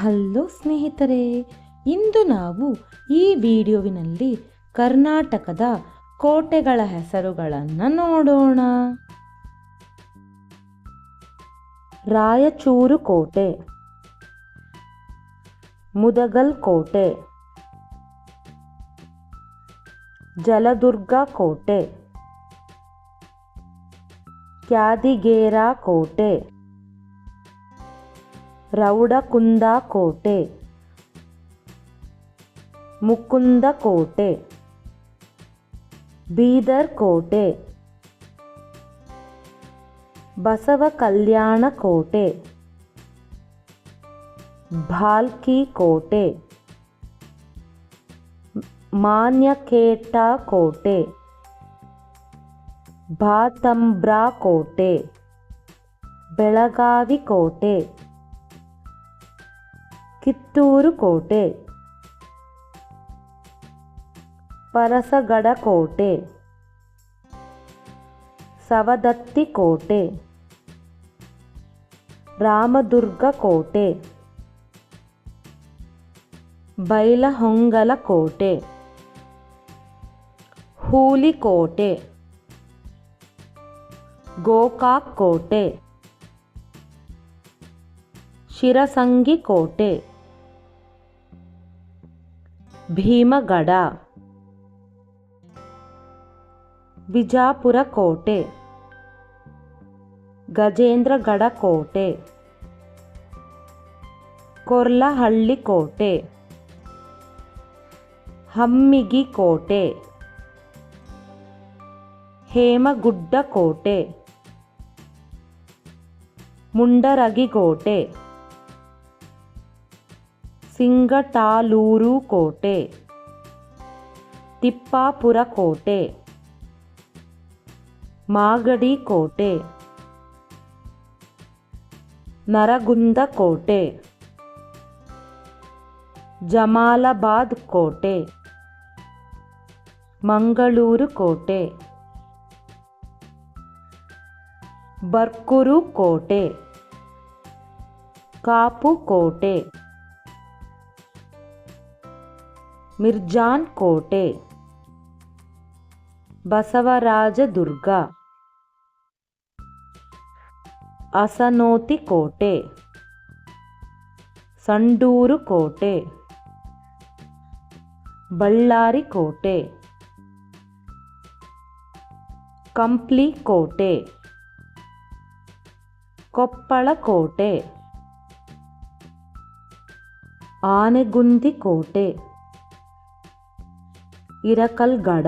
Hello ಸ್ನೇಹಿತರೆ, ಇಂದು ನಾವು ಈ ವಿಡಿಯೋವಿನಲ್ಲಿ ಕರ್ನಾಟಕದ ಕೋಟೆಗಳ ಹೆಸರುಗಳನ್ನು ನೋಡೋಣ. ರಾಯಚೂರು ಕೋಟೆ, ಮುದಗಲ್ ಕೋಟೆ, ಜಲದುರ್ಗ ಕೋಟೆ, ಕ್ಯಾದಿಗೇರಾ ಕೋಟೆ. ರೌಡಕುಂದ ಕೋಟೆ ಮುಕುಂದ ಕೋಟೆ ಬೀದರ್ ಕೋಟೆ ಬಸವ ಕಲ್ಯಾಣ ಕೋಟೆ ಭಾಲ್ಕಿ ಕೋಟೆ ಮಾನ್ಯಕೇಟ ಕೋಟೆ ಬಾತಂಬ್ರಾ ಕೋಟೆ ಬೆಳಗಾವಿ ಕೋಟೆ ಕಿತ್ತೂರು ಕೋಟೆ. ಪರಸಗಡ ಕೋಟೆ. ಸವದತ್ತಿ ಕೋಟೆ. ರಾಮದುರ್ಗ ಕೋಟೆ. ಬೈಲಹೊಂಗಲ ಕೋಟೆ. ಹೂಲಿಕೋಟೆ ಗೋಕಾಕ್ ಕೋಟೆ. ಶಿರಸಂಗಿ ಕೋಟೆ. ಭೀಮಗಡ. ಬಿಜಾಪುರ ಕೋಟೆ ಗಜೇಂದ್ರಗಡ ಕೋಟೆ ಕೊರ್ಲಹಳ್ಳಿ ಕೋಟೆ ಹಮ್ಮಿಗಿ ಕೋಟೆ ಹೇಮಗುಡ್ಡ ಕೋಟೆ ಮುಂಡರಗಿ ಕೋಟೆ ಸಿಂಗಟಾಲೂರು ಕೋಟೆ, ತಿಪ್ಪಾಪುರ ಕೋಟೆ, ಮಾಗಡಿ ಕೋಟೆ, ನರಗುಂದ ಕೋಟೆ, ಜಮಾಲಾಬಾದ್ ಕೋಟೆ, ಮಂಗಳೂರು ಕೋಟೆ, ಬರ್ಕೂರು ಕೋಟೆ, ಕಾಪು ಕೋಟೆ. ಮಿರ್ಜಾನ್ ಕೋಟೆ ಬಸವರಾಜದುರ್ಗ ಅಸನೋತಿ ಕೋಟೆ ಸಂಡೂರು ಕೋಟೆ ಬಳ್ಳಾರಿ ಕೋಟೆ ಕಂಪ್ಲಿ ಕೋಟೆ ಕೊಪ್ಪಳ ಕೋಟೆ ಆನೆಗುಂದಿ ಕೋಟೆ ಇರಕಲ್ಗಡ.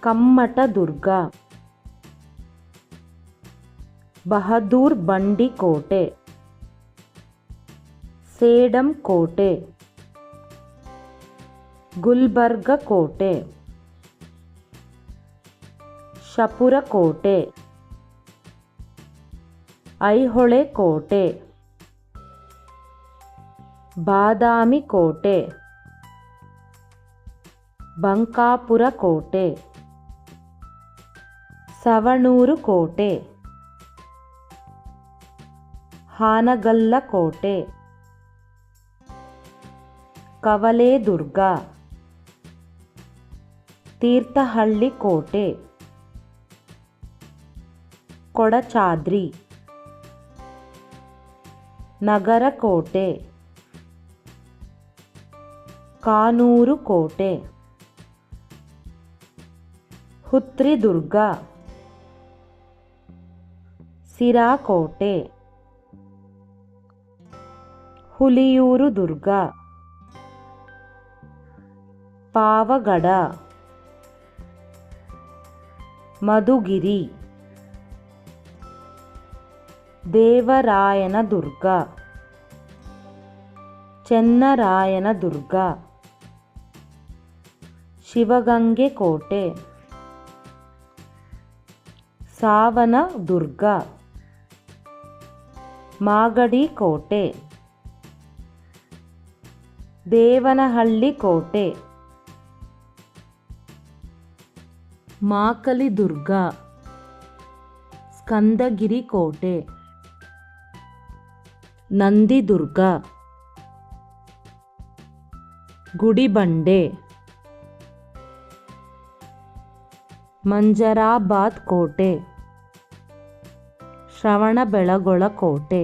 ಕಮ್ಮಟ ದುರ್ಗ ಬಹದೂರ್ ಬಂಡಿ ಕೋಟೆ ಸೇಡಂ ಕೋಟೆ ಗುಲ್ಬರ್ಗ ಕೋಟೆ ಶಪುರ ಕೋಟೆ ಐಹೊಳೆ ಕೋಟೆ ಬಾದಾಮಿ ಕೋಟೆ ಬಂಕಾಪುರ ಕೋಟೆ ಸವಣೂರು ಕೋಟೆ ಹಾನಗಲ್ಲ ಕೋಟೆ ಕವಲೇದುರ್ಗ ತೀರ್ಥಹಳ್ಳಿ ಕೋಟೆ ಕೊಡಚಾದ್ರಿ ನಗರ ಕೋಟೆ ಕಾನೂರು ಕೋಟೆ. ಹುತ್ರಿದುರ್ಗ ಸಿರಾ ಕೋಟೆ ಹುಲಿಯೂರು ದುರ್ಗ ಪಾವಗಡ ಮಧುಗಿರಿ ದೇವರಾಯನ ದುರ್ಗ ಚೆನ್ನರಾಯನ ದುರ್ಗ ಶಿವಗಂಗೆ ಕೋಟೆ ಸಾವನ ದುರ್ಗ ಮಾಗಡಿ ಕೋಟೆ ದೇವನಹಳ್ಳಿ ಕೋಟೆ ಮಾಕಲಿ ದುರ್ಗ ಸ್ಕಂದಗಿರಿ ಕೋಟೆ ನಂದಿದುರ್ಗ ಗುಡಿಬಂಡೆ ಮಂಜರಾಬಾದ್ ಕೋಟೆ ಶ್ರವಣಬೆಳಗೊಳ ಕೋಟೆ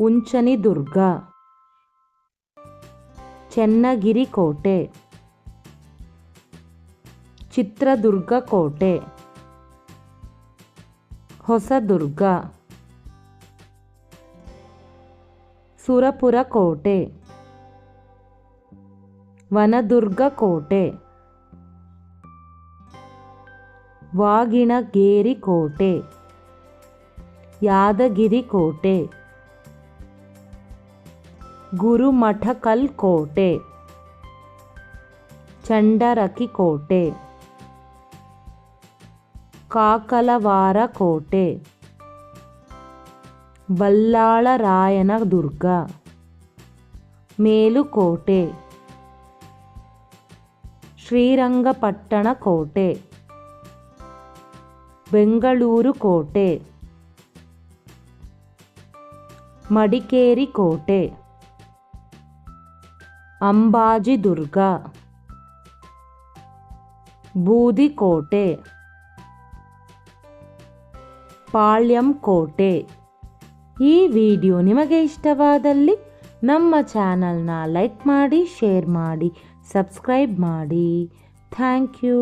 ಉಂಚನಿ ದುರ್ಗ ಚೆನ್ನಗಿರಿ ಕೋಟೆ ಚಿತ್ರದುರ್ಗ ಕೋಟೆ ಹೊಸದುರ್ಗ. ಸುರಪುರ ಕೋಟೆ ವನದುರ್ಗ ಕೋಟೆ ವಾಗಿಣಗೇರಿ ಕೋಟೆ ಯಾದಗಿರಿ ಕೋಟೆ ಗುರುಮಠಕಲ್ ಕೋಟೆ ಚಂಡರಕಿ ಕೋಟೆ ಕಾಕಲವಾರ ಕೋಟೆ ಬಲ್ಲಾಳರಾಯನ ದುರ್ಗ ಮೇಲುಕೋಟೆ ಶ್ರೀರಂಗಪಟ್ಟಣ ಕೋಟೆ ಬೆಂಗಳೂರು ಕೋಟೆ. ಮಡಿಕೇರಿ ಕೋಟೆ. ಅಂಬಾಜಿದುರ್ಗ ಬೂದಿಕೋಟೆ ಪಾಳ್ಯಂ ಕೋಟೆ. ಈ ವಿಡಿಯೋ ನಿಮಗೆ ಇಷ್ಟವಾದಲ್ಲಿ ನಮ್ಮ ಚಾನಲ್ನ ಲೈಕ್ ಮಾಡಿ, ಶೇರ್ ಮಾಡಿ, ಸಬ್ಸ್ಕ್ರೈಬ್ ಮಾಡಿ. Thank you.